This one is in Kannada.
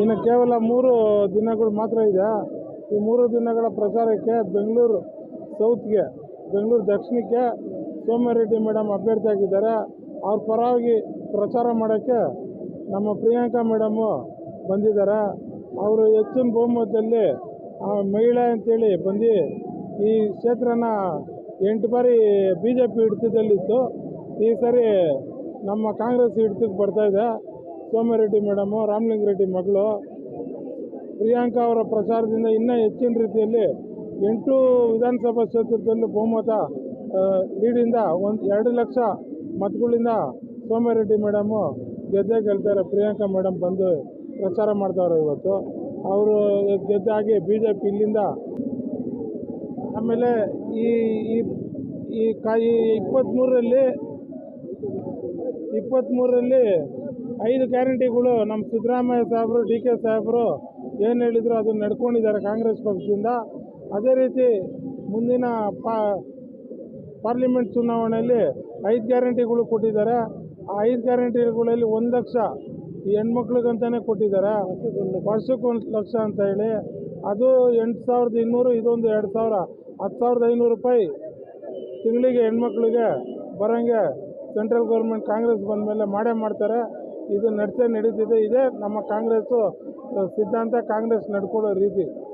ಇನ್ನು ಕೇವಲ ಮೂರು ದಿನಗಳು ಮಾತ್ರ ಇದೆ. ಈ ಮೂರು ದಿನಗಳ ಪ್ರಚಾರಕ್ಕೆ ಬೆಂಗಳೂರು ಸೌತ್ಗೆ, ಬೆಂಗಳೂರು ದಕ್ಷಿಣಕ್ಕೆ ಸೋಮರೆಡ್ಡಿ ಮೇಡಮ್ ಅಭ್ಯರ್ಥಿಯಾಗಿದ್ದಾರೆ. ಅವ್ರ ಪರವಾಗಿ ಪ್ರಚಾರ ಮಾಡೋಕ್ಕೆ ನಮ್ಮ ಪ್ರಿಯಾಂಕಾ ಮೇಡಮು ಬಂದಿದ್ದಾರೆ. ಅವರು ಹೆಚ್ಚಿನ ಬಹುಮತದಲ್ಲಿ ಮಹಿಳೆ ಅಂತೇಳಿ ಬಂದು ಈ ಕ್ಷೇತ್ರನ ಎಂಟು ಬಾರಿ ಬಿ ಜೆ ಪಿ ಹಿಡಿತದಲ್ಲಿತ್ತು. ಈ ಸರಿ ನಮ್ಮ ಕಾಂಗ್ರೆಸ್ ಹಿಡಿತಕ್ಕೆ ಬರ್ತಾಯಿದೆ ಸೋಮರೆಡ್ಡಿ ಮೇಡಮು ರಾಮಲಿಂಗ ರೆಡ್ಡಿ ಮಗಳು, ಪ್ರಿಯಾಂಕಾ ಅವರ ಪ್ರಚಾರದಿಂದ ಇನ್ನೂ ಹೆಚ್ಚಿನ ರೀತಿಯಲ್ಲಿ ಎಂಟು ವಿಧಾನಸಭಾ ಕ್ಷೇತ್ರದಲ್ಲೂ ಬಹುಮತ ಲೀಡಿಂದ ಒಂದು ಎರಡು ಲಕ್ಷ ಮತಗಳಿಂದ ಸೋಮರೆಡ್ಡಿ ಮೇಡಮು ಗೆದ್ದೇ ಗೆಲ್ತಾರೆ. ಪ್ರಿಯಾಂಕಾ ಮೇಡಮ್ ಬಂದು ಪ್ರಚಾರ ಮಾಡ್ತಾವ್ರೆ ಇವತ್ತು. ಅವರು ಗೆದ್ದಾಗಿ ಬಿ ಜೆ ಪಿ ಇಲ್ಲಿಂದ ಆಮೇಲೆ ಈ ಈ ಈ ಕಾಯಿ ಇಪ್ಪತ್ತ್ಮೂರರಲ್ಲಿ ಇಪ್ಪತ್ತ್ಮೂರರಲ್ಲಿ ಐದು ಗ್ಯಾರಂಟಿಗಳು ನಮ್ಮ ಸಿದ್ದರಾಮಯ್ಯ ಸಾಹೇಬರು, ಡಿ ಕೆ ಸಾಹೇಬರು ಏನು ಹೇಳಿದ್ರು ಅದನ್ನು ನಡ್ಕೊಂಡಿದ್ದಾರೆ ಕಾಂಗ್ರೆಸ್ ಪಕ್ಷದಿಂದ. ಅದೇ ರೀತಿ ಮುಂದಿನ ಪಾ, ಪಾರ್ಲಿಮೆಂಟ್ ಚುನಾವಣೆಯಲ್ಲಿ ಐದು ಗ್ಯಾರಂಟಿಗಳು ಕೊಟ್ಟಿದ್ದಾರೆ. ಆ ಐದು ಗ್ಯಾರಂಟಿಗಳಲ್ಲಿ ಒಂದು ಲಕ್ಷ ಈ ಹೆಣ್ಮಕ್ಳಿಗಂತಲೇ ಕೊಟ್ಟಿದ್ದಾರೆ. ವರ್ಷಕ್ಕೆ ಒಂದು ಲಕ್ಷ ಅಂತ ಹೇಳಿ. ಅದು ಎಂಟು ಸಾವಿರದ ಇನ್ನೂರು, ಇದೊಂದು ಎರಡು ಸಾವಿರ. ಹತ್ತು ಸಾವಿರದ ಐನೂರು ರೂಪಾಯಿ ತಿಂಗಳಿಗೆ ಹೆಣ್ಮಕ್ಳಿಗೆ ಬರೋಂಗೆ ಸೆಂಟ್ರಲ್ ಗೌರ್ಮೆಂಟ್ ಕಾಂಗ್ರೆಸ್ ಬಂದ ಮೇಲೆ ಮಾಡೇ ಮಾಡ್ತಾರೆ. ಇದು ನಡೆಸೇ ನಡೀತಿದೆ. ಇದೇ ನಮ್ಮ ಕಾಂಗ್ರೆಸ್ಸು ಸಿದ್ಧಾಂತ ಕಾಂಗ್ರೆಸ್ ನಡ್ಕೊಳ್ಳೋ ರೀತಿ.